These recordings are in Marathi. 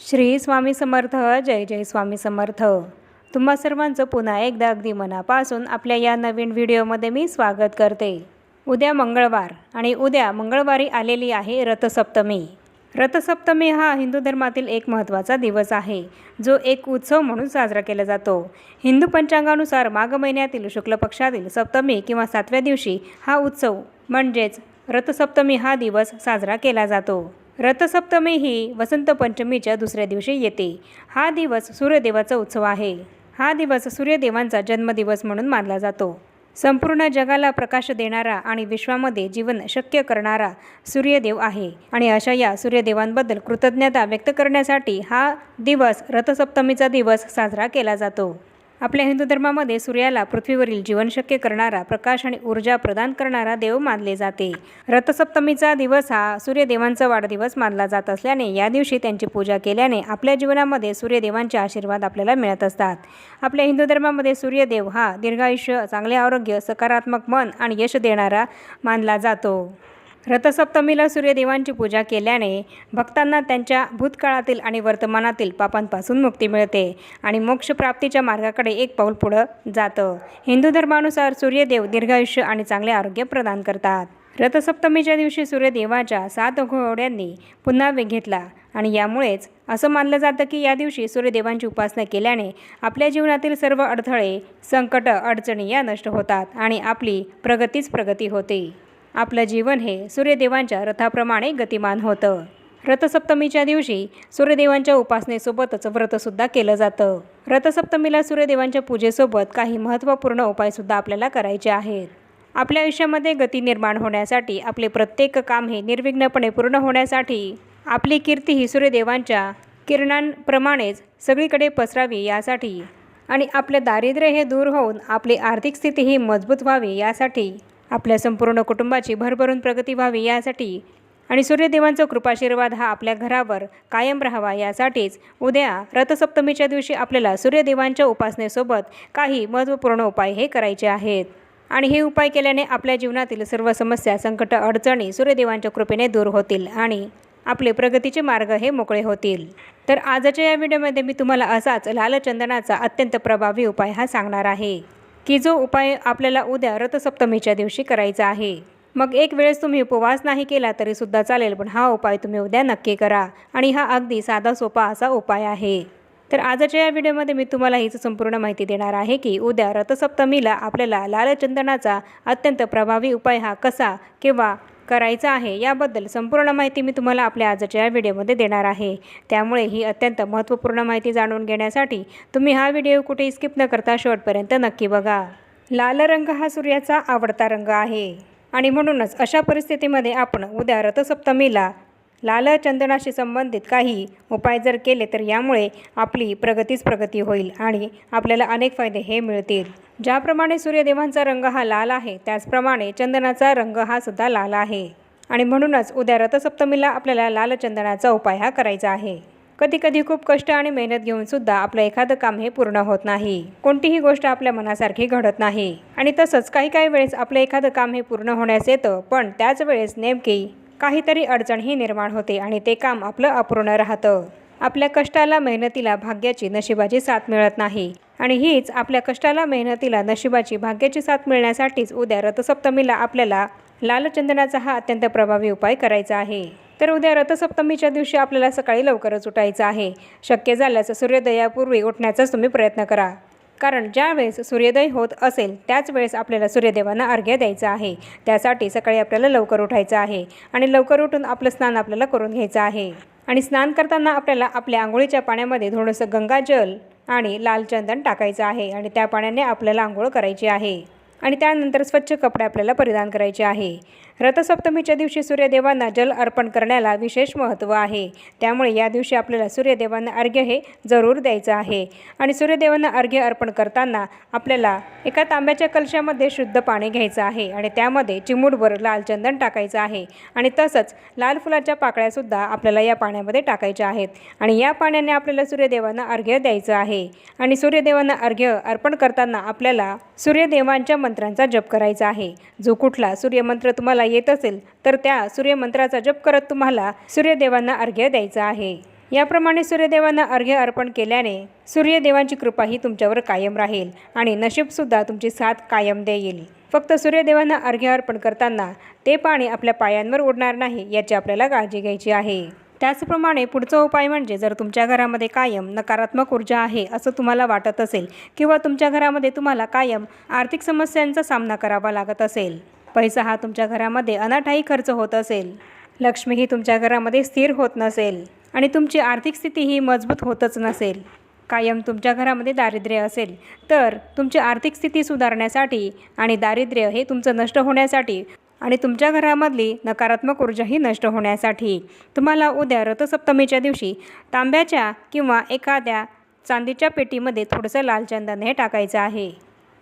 श्री स्वामी समर्थ जय जय स्वामी समर्थ. तुम्हा सर्वांचं पुन्हा एकदा अगदी मनापासून आपल्या या नवीन व्हिडिओमध्ये मी स्वागत करते. उद्या मंगळवार आणि उद्या मंगळवारी आलेली आहे रथसप्तमी. रथसप्तमी हा हिंदू धर्मातील एक महत्त्वाचा दिवस आहे जो एक उत्सव म्हणून साजरा केला जातो. हिंदू पंचांगानुसार माघ महिन्यातील शुक्ल पक्षातील सप्तमी किंवा सातव्या दिवशी हा उत्सव म्हणजेच रथसप्तमी हा दिवस साजरा केला जातो. रथसप्तमी ही वसंत पंचमीच्या दुसऱ्या दिवशी येते. हा दिवस सूर्यदेवाचा उत्सव आहे. हा दिवस सूर्यदेवांचा जन्मदिवस म्हणून मानला जातो. संपूर्ण जगाला प्रकाश देणारा आणि विश्वामध्ये जीवन शक्य करणारा सूर्यदेव आहे आणि अशा या सूर्यदेवांबद्दल कृतज्ञता व्यक्त करण्यासाठी हा दिवस रथसप्तमीचा दिवस साजरा केला जातो. आपल्या हिंदू धर्मामध्ये सूर्याला पृथ्वीवरील जीवन शक्य करणारा प्रकाश आणि ऊर्जा प्रदान करणारा देव मानले जाते. रथसप्तमीचा दिवस हा सूर्यदेवांचा वाढदिवस मानला जात असल्याने या दिवशी त्यांची पूजा केल्याने आपल्या जीवनामध्ये सूर्यदेवांचे आशीर्वाद आपल्याला मिळत असतात. आपल्या हिंदू धर्मामध्ये सूर्यदेव हा दीर्घायुष्य चांगले आरोग्य सकारात्मक मन आणि यश देणारा मानला जातो. रथसप्तमीला सूर्यदेवांची पूजा केल्याने भक्तांना त्यांच्या भूतकाळातील आणि वर्तमानातील पापांपासून मुक्ती मिळते आणि मोक्षप्राप्तीच्या मार्गाकडे एक पाऊल पुढं जातं. हिंदू धर्मानुसार सूर्यदेव दीर्घायुष्य आणि चांगले आरोग्य प्रदान करतात. रथसप्तमीच्या दिवशी सूर्यदेवाच्या सात घोड्यांनी पुन्हा वेग घेतला आणि यामुळेच असं मानलं जातं की या दिवशी सूर्यदेवांची उपासना केल्याने आपल्या जीवनातील सर्व अडथळे संकट अडचणी या नष्ट होतात आणि आपली प्रगतीच प्रगती होते. आपलं जीवन हे सूर्यदेवांच्या रथाप्रमाणे गतिमान होतं. रथसप्तमीच्या दिवशी सूर्यदेवांच्या उपासनेसोबतच व्रतसुद्धा केलं जातं. रथसप्तमीला सूर्यदेवांच्या पूजेसोबत काही महत्त्वपूर्ण उपायसुद्धा आपल्याला करायचे आहेत. आपल्या आयुष्यामध्ये गती निर्माण होण्यासाठी आपले प्रत्येक काम हे निर्विघ्नपणे पूर्ण होण्यासाठी आपली कीर्ती ही सूर्यदेवांच्या किरणांप्रमाणेच सगळीकडे पसरावी यासाठी आणि आपले दारिद्र्य हे दूर होऊन आपली आर्थिक स्थिती ही मजबूत व्हावी यासाठी आपल्या संपूर्ण कुटुंबाची भरभरून प्रगती व्हावी यासाठी आणि सूर्यदेवांचा कृपाशीर्वाद हा आपल्या घरावर कायम राहावा यासाठीच उद्या रथसप्तमीच्या दिवशी आपल्याला सूर्यदेवांच्या उपासनेसोबत काही महत्त्वपूर्ण उपाय हे करायचे आहेत. आणि हे उपाय केल्याने आपल्या जीवनातील सर्व समस्या संकट अडचणी सूर्यदेवांच्या कृपेने दूर होतील आणि आपले प्रगतीचे मार्ग हे मोकळे होतील. तर आजच्या या व्हिडिओमध्ये मी तुम्हाला असाच लालचंदनाचा अत्यंत प्रभावी उपाय हा सांगणार आहे. की जो उपाय आपल्याला उद्या रथसप्तमीच्या दिवशी करायचा आहे. मग एक वेळेस तुम्ही उपवास नाही केला तरीसुद्धा चालेल पण हा उपाय तुम्ही उद्या नक्की करा आणि हा अगदी साधा सोपा असा उपाय आहे. तर आजच्या या व्हिडिओमध्ये मी तुम्हाला हीच संपूर्ण माहिती देणार आहे की उद्या रथसप्तमीला आपल्याला लालचंदनाचा अत्यंत प्रभावी उपाय हा कसा किंवा करायचा आहे याबद्दल संपूर्ण माहिती मी तुम्हाला आपल्या आजच्या या व्हिडिओमध्ये देणार आहे. त्यामुळे ही अत्यंत महत्त्वपूर्ण माहिती जाणून घेण्यासाठी तुम्ही हा व्हिडिओ कुठेही स्किप न करता शेवटपर्यंत नक्की बघा. लाल रंग हा सूर्याचा आवडता रंग आहे. आणि म्हणूनच अशा परिस्थितीमध्ये आपण उद्या रथसप्तमीला लाल चंदनाशी संबंधित काही उपाय जर केले तर यामुळे आपली प्रगतीच प्रगती होईल आणि आपल्याला अनेक फायदे हे मिळतील. ज्याप्रमाणे सूर्यदेवांचा रंग हा लाल आहे त्याचप्रमाणे चंदनाचा रंग हा सुद्धा लाल आहे. आणि म्हणूनच उद्या रथसप्तमीला आपल्याला लाल चंदनाचा उपाय हा करायचा आहे. कधी कधी खूप कष्ट आणि मेहनत घेऊन सुद्धा आपलं एखादं काम हे पूर्ण होत नाही. कोणतीही गोष्ट आपल्या मनासारखी घडत नाही. आणि तसंच काही काही वेळेस आपलं एखादं काम हे पूर्ण होण्यास येतं पण त्याच वेळेस नेमकी काहीतरी अडचणही निर्माण होते आणि ते काम आपलं अपूर्ण राहतं. आपल्या कष्टाला मेहनतीला भाग्याची नशिबाची साथ मिळत नाही. आणि हीच आपल्या कष्टाला मेहनतीला नशिबाची भाग्याची साथ मिळण्यासाठीच उद्या रथसप्तमीला आपल्याला लालचंदनाचा हा अत्यंत प्रभावी उपाय करायचा आहे. तर उद्या रथसप्तमीच्या दिवशी आपल्याला सकाळी लवकरच उठायचं आहे. शक्य झाल्यास सूर्योदयापूर्वी उठण्याचाच तुम्ही प्रयत्न करा. कारण ज्या वेळेस सूर्योदय होत असेल त्याच वेळेस आपल्याला सूर्यदेवांना अर्घ्य द्यायचं आहे. त्यासाठी सकाळी आपल्याला लवकर उठायचं आहे आणि लवकर उठून आपलं स्नान आपल्याला करून घ्यायचं आहे. आणि स्नान करताना आपल्याला आपल्या आंघोळीच्या पाण्यामध्ये थोडंसं गंगाजल आणि लाल चंदन टाकायचं आहे आणि त्या पाण्याने आपल्याला आंघोळ करायची आहे. आणि त्यानंतर स्वच्छ कपडे आपल्याला परिधान करायचे आहे. रथसप्तमीच्या दिवशी सूर्यदेवांना जल अर्पण करण्याला विशेष महत्त्व आहे. त्यामुळे या दिवशी आपल्याला सूर्यदेवांना अर्घ्य हे जरूर द्यायचं आहे. आणि सूर्यदेवांना अर्घ्य अर्पण करताना आपल्याला एका तांब्याच्या कलशामध्ये शुद्ध पाणी घ्यायचं आहे आणि त्यामध्ये चिमूटभर लाल चंदन टाकायचं आहे. आणि तसंच लाल फुलाच्या पाकळ्यासुद्धा आपल्याला या पाण्यामध्ये टाकायच्या आहेत. आणि या पाण्याने आपल्याला सूर्यदेवांना अर्घ्य द्यायचं आहे. आणि सूर्यदेवांना अर्घ्य अर्पण करताना आपल्याला सूर्यदेवांच्या मंत्रांचा जप करायचा आहे. जो कुठला सूर्यमंत्र तुम्हाला येत असेल तर त्या सूर्यमंत्राचा जप करत तुम्हाला सूर्यदेवांना अर्घ्य द्यायचा आहे. याप्रमाणे सूर्यदेवांना अर्घ्य अर्पण केल्याने सूर्यदेवांची कृपा ही तुमच्यावर कायम राहील आणि नशीबसुद्धा तुमची साथ कायम देईल. फक्त सूर्यदेवांना अर्घ्य अर्पण करताना ते पाणी आपल्या पायांवर उडणार नाही याची आपल्याला काळजी घ्यायची आहे. त्याचप्रमाणे पुढचा उपाय म्हणजे जर तुमच्या घरामध्ये कायम नकारात्मक ऊर्जा आहे असं तुम्हाला वाटत असेल किंवा तुमच्या घरामध्ये तुम्हाला कायम आर्थिक समस्यांचा सामना करावा लागत असेल पैसा हा तुमच्या घरामध्ये अनाठाई खर्च होत असेल. लक्ष्मी ही तुमच्या घरामध्ये स्थिर होत नसेल आणि तुमची आर्थिक स्थिती ही मजबूत होतच नसेल. कायम तुमच्या घरामध्ये दारिद्र्य असेल तर तुमची आर्थिक स्थिती सुधारण्यासाठी आणि दारिद्र्य हे तुमचं नष्ट होण्यासाठी आणि तुमच्या घरामधली नकारात्मक ऊर्जाही नष्ट होण्यासाठी. तुम्हाला उद्या रथसप्तमीच्या दिवशी तांब्याच्या किंवा एखाद्या चांदीच्या पेटीमध्ये थोडंसं लाल चंदन हे टाकायचं आहे.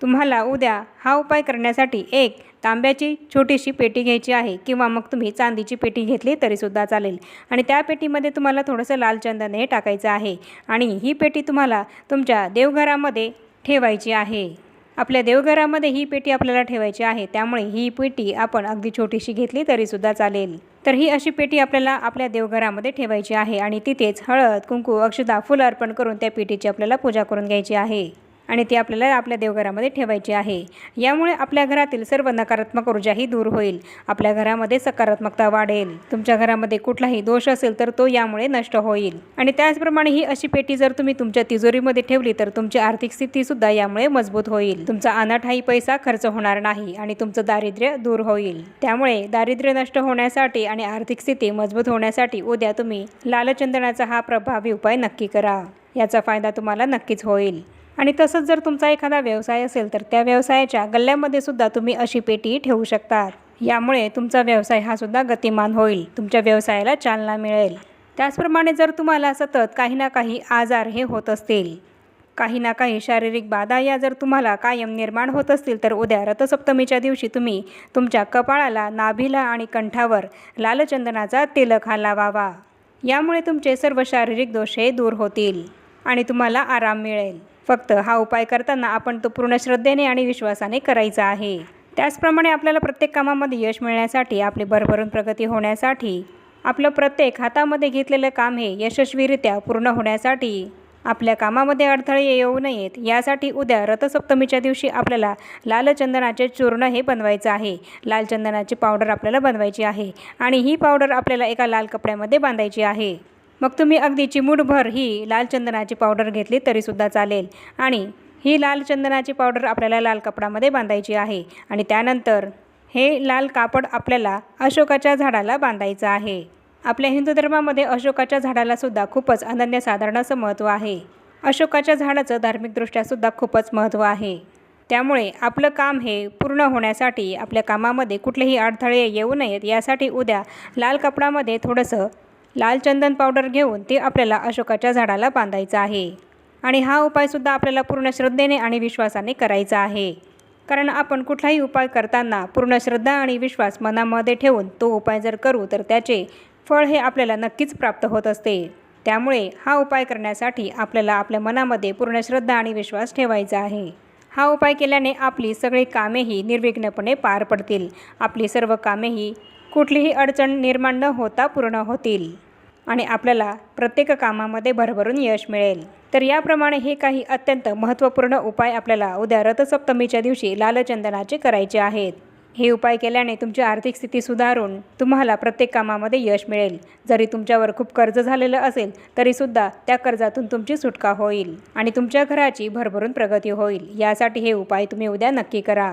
तुम्हाला उद्या हा उपाय करण्यासाठी एक तांब्याची छोटीशी पेटी घ्यायची आहे किंवा मग तुम्ही चांदीची पेटी घेतली तरीसुद्धा चालेल. आणि त्या पेटीमध्ये तुम्हाला थोडंसं लाल चंदन हे टाकायचं आहे. आणि ही पेटी तुम्हाला तुमच्या देवघरामध्ये ठेवायची आहे. आपल्या देवघरामध्ये ही पेटी आपल्याला ठेवायची आहे. त्यामुळे ही पेटी आपण अगदी छोटीशी घेतली तरीसुद्धा चालेल. तर ही अशी पेटी आपल्याला आपल्या देवघरामध्ये ठेवायची आहे आणि तिथेच हळद कुंकू अक्षदा फुलं अर्पण करून त्या पेटीची आपल्याला पूजा करून घ्यायची आहे. आणि ती आपल्याला आपल्या देवघरामध्ये ठेवायची आहे. यामुळे आपल्या घरातील सर्व नकारात्मक ऊर्जाही दूर होईल. आपल्या घरामध्ये सकारात्मकता वाढेल. तुमच्या घरामध्ये कुठलाही दोष असेल तर तो यामुळे नष्ट होईल. आणि त्याचप्रमाणे ही अशी पेटी जर तुम्ही तुमच्या तिजोरीमध्ये ठेवली तर तुमची आर्थिक स्थितीसुद्धा यामुळे मजबूत होईल. तुमचा अनाठाई पैसा खर्च होणार नाही आणि तुमचं दारिद्र्य दूर होईल. त्यामुळे दारिद्र्य नष्ट होण्यासाठी आणि आर्थिक स्थिती मजबूत होण्यासाठी उद्या तुम्ही लालचंदनाचा हा प्रभावी उपाय नक्की करा. याचा फायदा तुम्हाला नक्कीच होईल. आणि तसंच जर तुमचा एखादा व्यवसाय असेल तर त्या व्यवसायाच्या गल्ल्यामध्ये सुद्धा तुम्ही अशी पेटी ठेवू शकता. यामुळे तुमचा व्यवसाय हा सुद्धा गतिमान होईल तुमच्या व्यवसायाला चालना मिळेल. त्याचप्रमाणे जर तुम्हाला सतत काही ना काही आजार हे होत असतील काही ना काही शारीरिक बाधा या जर तुम्हाला कायम निर्माण होत असतील तर उद्या रथसप्तमीच्या दिवशी तुम्ही तुमच्या कपाळाला नाभीला आणि कंठावर लालचंदनाचा तिलक हा लावावा. यामुळे तुमचे सर्व शारीरिक दोष हे दूर होतील आणि तुम्हाला आराम मिळेल. फक्त हा उपाय करताना आपण तो पूर्ण श्रद्धेने आणि विश्वासाने करायचा आहे. त्याचप्रमाणे आपल्याला प्रत्येक कामामध्ये यश मिळण्यासाठी आपली भरभरून प्रगती होण्यासाठी आपलं प्रत्येक हातामध्ये घेतलेलं काम हे यशस्वीरित्या पूर्ण होण्यासाठी आपल्या कामामध्ये अडथळे येऊ नयेत यासाठी उद्या रथसप्तमीच्या दिवशी आपल्याला लाल चंदनाचे चूर्ण हे बनवायचं आहे. लाल चंदनाची पावडर आपल्याला बनवायची आहे आणि ही पावडर आपल्याला एका लाल कपड्यामध्ये बांधायची आहे. मग तुम्ही अगदी चिमूटभर ही लाल चंदनाची पावडर घेतली तरीसुद्धा चालेल. आणि ही लाल चंदनाची पावडर आपल्याला लाल कपडामध्ये बांधायची आहे. आणि त्यानंतर हे लाल कापड आपल्याला अशोकाच्या झाडाला बांधायचं आहे. आपल्या हिंदू धर्मामध्ये अशोकाच्या झाडाला सुद्धा खूपच अनन्यसाधारण असं महत्त्व आहे. अशोकाच्या झाडाचं धार्मिकदृष्ट्या सुद्धा खूपच महत्त्व आहे. त्यामुळे आपलं काम हे पूर्ण होण्यासाठी आपल्या कामामध्ये कुठलेही अडथळे येऊ नयेत. यासाठी उद्या लाल कपडामध्ये थोडंसं लाल चंदन पावडर घेऊन ते आपल्याला अशोकाच्या झाडाला बांधायचं आहे. आणि हा उपायसुद्धा आपल्याला पूर्ण श्रद्धेने आणि विश्वासाने करायचा आहे. कारण आपण कुठलाही उपाय करताना पूर्ण श्रद्धा आणि विश्वास मनामध्ये ठेवून तो उपाय जर करू तर त्याचे फळ हे आपल्याला नक्कीच प्राप्त होत असते. त्यामुळे हा उपाय करण्यासाठी आपल्याला आपल्या मनामध्ये पूर्ण श्रद्धा आणि विश्वास ठेवायचा आहे. हा उपाय केल्याने आपली सगळी कामेही निर्विघ्नपणे पार पडतील. आपली सर्व कामेही कुठलीही अडचण निर्माण न होता पूर्ण होतील आणि आपल्याला प्रत्येक कामामध्ये भरभरून यश मिळेल. तर याप्रमाणे हे काही अत्यंत महत्त्वपूर्ण उपाय आपल्याला उद्या रथसप्तमीच्या दिवशी लालचंदनाचे करायचे आहेत. हे उपाय केल्याने तुमची आर्थिक स्थिती सुधारून तुम्हाला प्रत्येक कामामध्ये यश मिळेल. जरी तुमच्यावर खूप कर्ज झालेलं असेल तरीसुद्धा त्या कर्जातून तुमची सुटका होईल आणि तुमच्या घराची भरभरून प्रगती होईल. यासाठी हे उपाय तुम्ही उद्या नक्की करा.